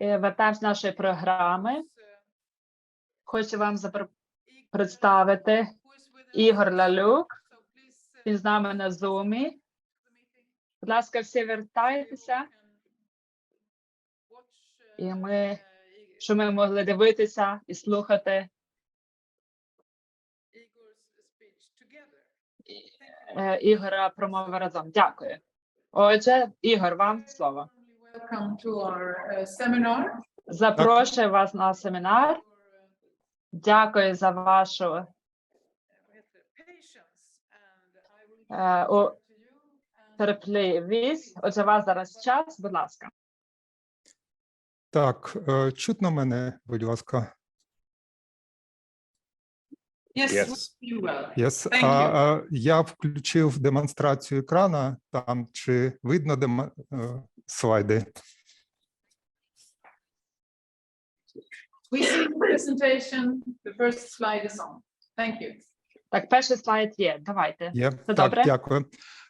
е, вертаємось нашої програми. Хочу вам представити Ігор Лалюк. Він з нами на зумі. Будь ласка, всі вертайтеся, і ми, щоб ми могли дивитися і слухати е, Ігора промови разом. Дякую. Отже, Ігор, вам слово. Welcome to our uh, seminar. Запрошую вас на семінар. Дякую за вашу е, терпливість. Отже, у вас зараз час, будь ласка. Так, е, чутно мене, будь ласка. Yes, Yes. will. Yes. Thank you. а, я включив демонстрацію екрана. Там чи видно демо, слайди? We see the presentation. The first slide is on. Thank you. Так, перший слайд є. Давайте. Є. Це так, добре? дякую.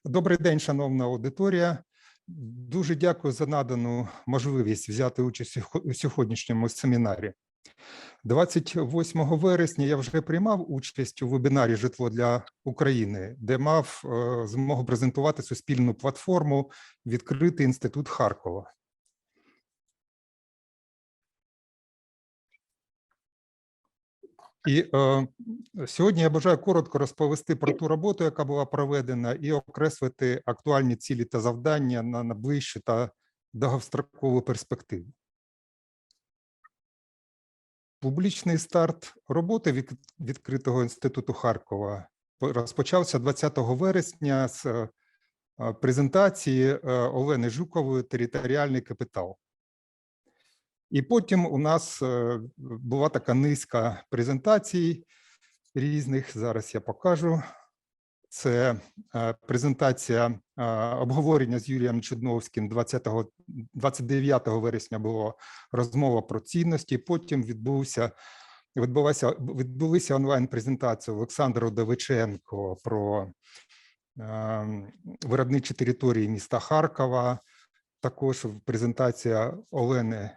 Добрий день, шановна аудиторія. Дуже дякую за надану можливість взяти участь у хо- у сьогоднішньому семінарі. 28 вересня я вже приймав участь у вебінарі Житло для України, де мав е, змогу презентувати суспільну платформу Відкритий інститут Харкова. І е, сьогодні я бажаю коротко розповісти про ту роботу, яка була проведена, і окреслити актуальні цілі та завдання на найближчу та довгострокову перспективу. Публічний старт роботи від відкритого інституту Харкова розпочався 20 вересня з е, презентації е, Олени Жукової Територіальний капітал. І потім у нас е, була така низка презентацій різних. Зараз я покажу. Це е, презентація е, обговорення з Юрієм Чудновським 20, 29 вересня було розмова про цінності. Потім відбувся відбулася відбулися онлайн презентації Олександра Довиченко про е, виробничі території міста Харкова. Також презентація Олени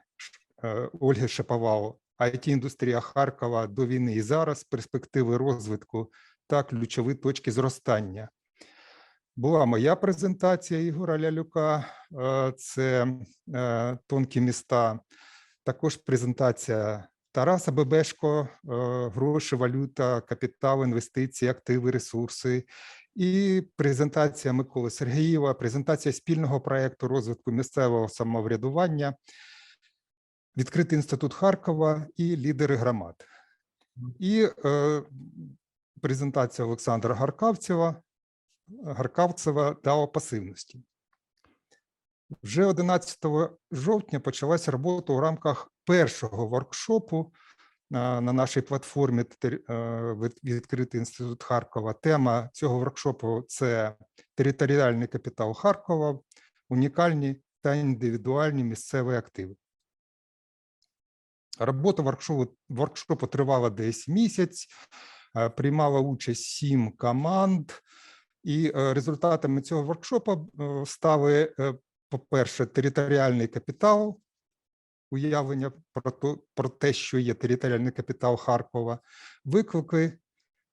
Ольги Шаповал it індустрія Харкова до війни і зараз, перспективи розвитку та ключові точки зростання. Була моя презентація Ігора Лялюка, е, це е, тонкі міста. Також презентація Тараса Бебешко, е, гроші, валюта, капітал, інвестиції, активи, ресурси. І презентація Миколи Сергієва, презентація спільного проєкту розвитку місцевого самоврядування, відкритий інститут Харкова і лідери громад. І е, презентація Олександра Гаркавцева, Гаркавцева та пасивності. Вже 11 жовтня почалася робота у рамках першого воркшопу на, на нашій платформі Відкритий інститут Харкова. Тема цього воркшопу це територіальний капітал Харкова, унікальні та індивідуальні місцеві активи. Робота воркшопу, воркшопу тривала десь місяць, е, приймала участь сім команд, і е, результатами цього воркшопу е, стали, по-перше, територіальний капітал, уявлення про, то, про те, що є територіальний капітал Харкова, виклики,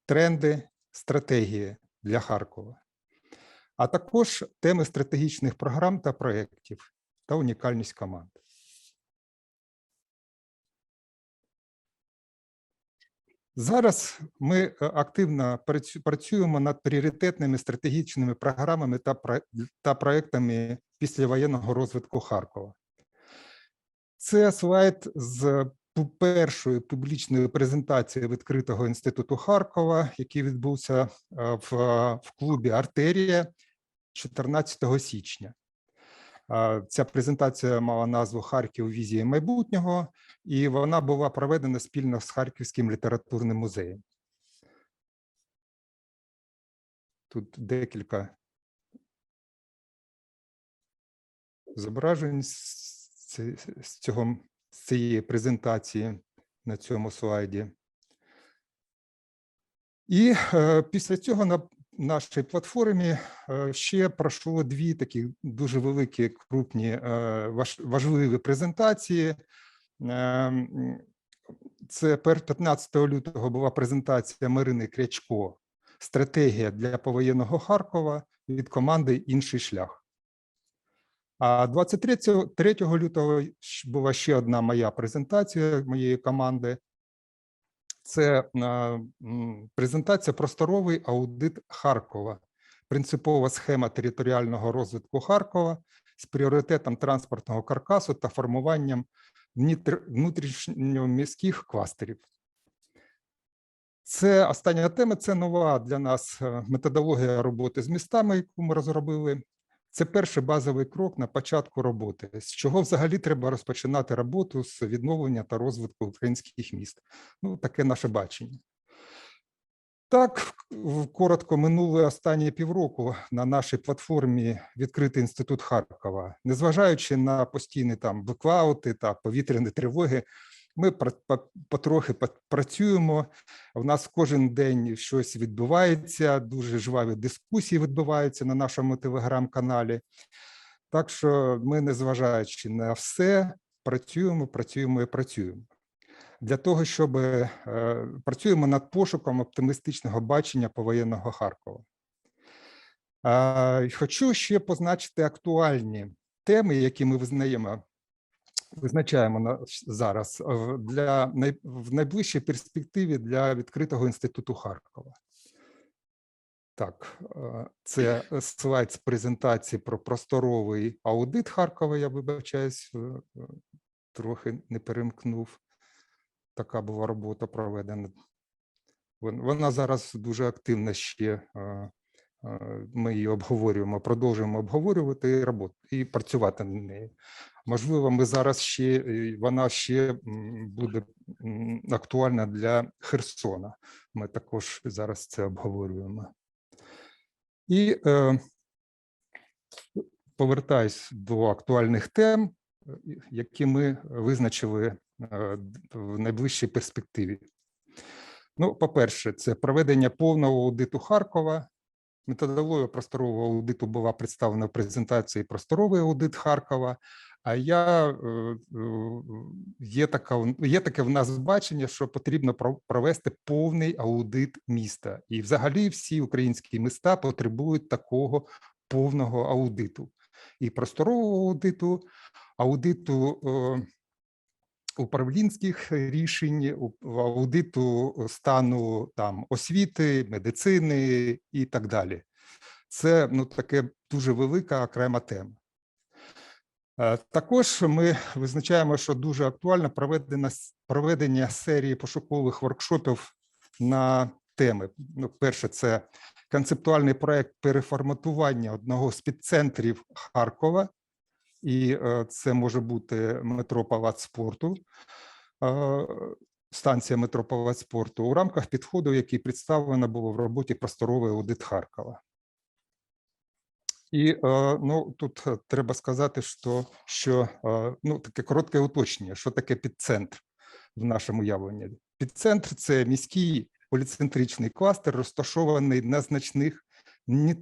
тренди, стратегії для Харкова, а також теми стратегічних програм та проєктів та унікальність команд. Зараз ми е, активно працю- працюємо над пріоритетними стратегічними програмами та та проектами післявоєнного розвитку Харкова. Це слайд з першої публічної презентації відкритого інституту Харкова, який відбувся е, в, в клубі Артерія 14 січня. Ця презентація мала назву Харків візії майбутнього, і вона була проведена спільно з Харківським літературним музеєм. Тут декілька зображень з цього, з цієї презентації на цьому слайді. І е, після цього на, нашій платформі е, ще пройшло дві такі дуже великі, крупні, е, важливі презентації. Е, Це 15 лютого була презентація Марини Крячко «Стратегія для повоєнного Харкова» від команди «Інший шлях». А 23 лютого була ще одна моя презентація моєї команди. Це презентація просторовий аудит Харкова, принципова схема територіального розвитку Харкова з пріоритетом транспортного каркасу та формуванням внутрішньоміських кластерів. Це остання тема. Це нова для нас е, методологія роботи з містами, яку ми розробили. Це перший базовий крок на початку роботи. З чого взагалі треба розпочинати роботу з відновлення та розвитку українських міст. Ну, таке наше бачення. Так, коротко минули останні півроку на нашій платформі Відкритий інститут Харкова. Незважаючи на постійні там блекаути та повітряні тривоги, ми потрохи працюємо. У нас кожен день щось відбувається, дуже жваві дискусії відбуваються на нашому телеграм-каналі. Так що ми, незважаючи на все, працюємо, працюємо і працюємо для того, щоб е, працюємо над пошуком оптимістичного бачення повоєнного Харкова. Й Хочу ще позначити актуальні теми, які ми визнаємо, визначаємо на, зараз для най- в найближчій перспективі для відкритого інституту Харкова. Так, е, це слайд з презентації про просторовий аудит Харкова. Я вибачаюсь, е, е, трохи не перемкнув така була робота проведена. Вона зараз дуже активна ще. Е, Ми її обговорюємо, продовжуємо обговорювати і робот і працювати над нею. Можливо, ми зараз ще е, вона ще буде актуальна для Херсона. Ми також зараз це обговорюємо. І е, повертаюсь до актуальних тем, які ми визначили е, в найближчій перспективі. Ну, по-перше, це проведення повного аудиту Харкова. Методологія просторового аудиту була представлена в презентації просторовий аудит Харкова. А я е, е, є така є таке в нас бачення, що потрібно провести повний аудит міста, і взагалі всі українські міста потребують такого повного аудиту і просторового аудиту, аудиту е, управлінських рішень, аудиту стану там освіти, медицини і так далі. Це ну таке дуже велика окрема тема. Е, Також ми визначаємо, що дуже актуально проведення, проведення серії пошукових воркшопів на теми. Ну, перше, це концептуальний проект переформатування одного з підцентрів Харкова, і е, це може бути метро Палац спорту, е, станція метро Палац спорту у рамках підходу, який представлено було в роботі просторовий аудит Харкова. І е, ну, тут треба сказати, що, що ну, таке коротке уточнення, що таке підцентр в нашому явленні. Підцентр це міський поліцентричний кластер, розташований на значних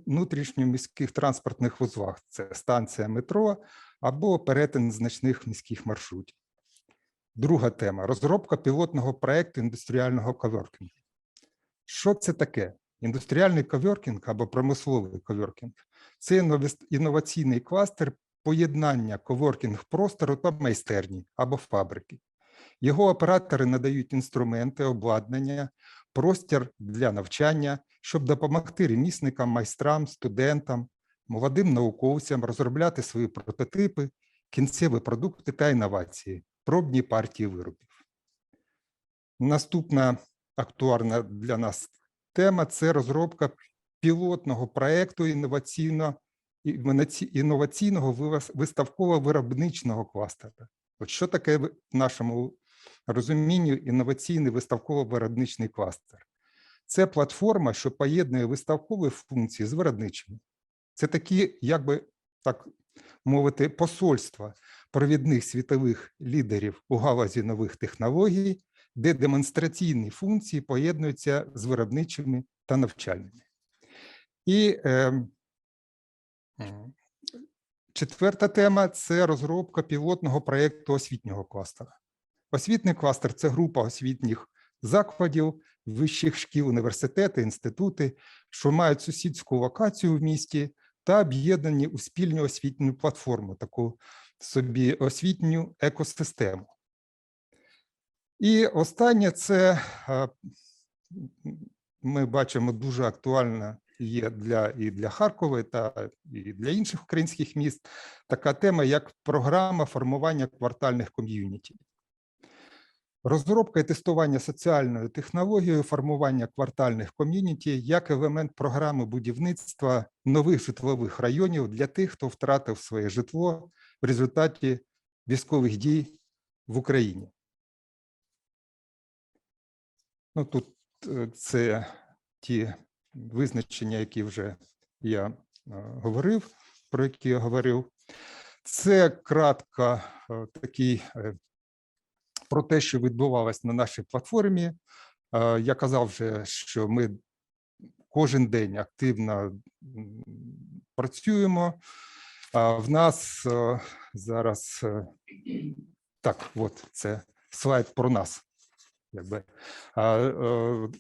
внутрішньоміських транспортних вузлах. Це станція метро або перетин значних міських маршрутів. Друга тема розробка пілотного проекту індустріального коворкінгу. Що це таке? Індустріальний коворкінг або промисловий коворкінг це інноваційний кластер поєднання коворкінг простору та майстерні або фабрики. Його оператори надають інструменти, обладнання, простір для навчання, щоб допомогти ремісникам, майстрам, студентам, молодим науковцям розробляти свої прототипи, кінцеві продукти та інновації, пробні партії виробів. Наступна актуальна для нас тема це розробка пілотного інноваційно інноваційного виставково-виробничного кластера. От що таке в нашому розумінні інноваційний виставково-виробничний кластер? Це платформа, що поєднує виставкові функції з виробничими. Це такі, як би так мовити, посольства провідних світових лідерів у галузі нових технологій, де демонстраційні функції поєднуються з виробничими та навчальними. І м, четверта тема це розробка пілотного проєкту освітнього кластера. Освітній кластер це група освітніх закладів, вищих шкіл, університети, інститути, що мають сусідську локацію в місті та об'єднані у спільну освітню платформу, таку собі освітню екосистему. І останнє це ми бачимо дуже актуальна є для і для Харкова, та і для інших українських міст така тема, як програма формування квартальних ком'юніті. Розробка і тестування соціальною технологією формування квартальних ком'юніті як елемент програми будівництва нових житлових районів для тих, хто втратив своє житло в результаті військових дій в Україні. Ну, тут е, це ті визначення, які вже я е, говорив, про які я говорив. Це кратко е, такий про те, що відбувалось на нашій платформі. Е, Я казав вже, що ми кожен день активно працюємо. В нас е, зараз е, так, от це слайд про нас. Якби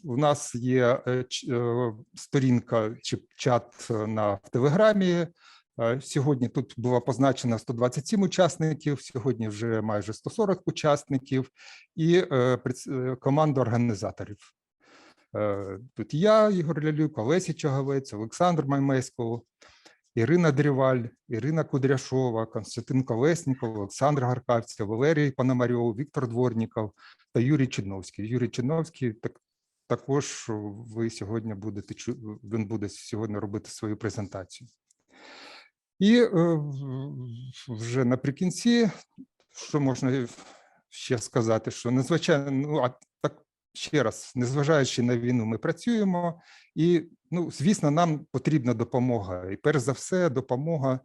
у нас є сторінка чи чат на Телеграмі. Е, Сьогодні тут було позначено 127 учасників, сьогодні вже майже 140 учасників і е, е, команда організаторів. Тут я, Ігор Лялюк, Олесі Чаговець, Олександр Маймесько, Ірина Дріваль, Ірина Кудряшова, Константин Колесніков, Олександр Гаркавця, Валерій Пономарьов, Віктор Дворніков та Юрій Чиновський. Юрій Чиновський так, також ви сьогодні будете він буде сьогодні робити свою презентацію. І е, вже наприкінці, що можна ще сказати, що незвичайно, ну а так ще раз, незважаючи на війну, ми працюємо, і ну, звісно, нам потрібна допомога. І перш за все, допомога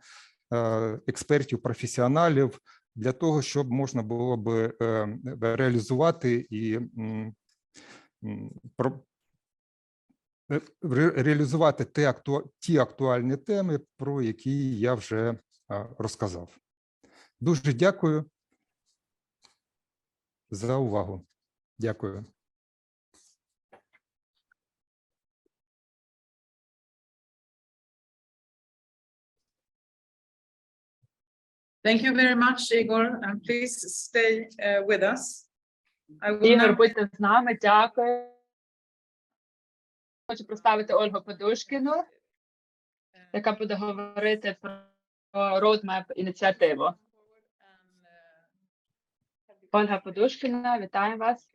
е, експертів, професіоналів для того, щоб можна було би е, реалізувати і реалізувати те акту... ті актуальні теми, про які я вже розказав. Дуже дякую за увагу. Дякую. Thank you very much, Igor, and please stay uh, with us. I will Ігор, будьте з нами, дякую. Хочу представити Ольгу Подушкіну, яка буде говорити про roadmap ініціативу. Ольга Подушкіна, вітаю вас.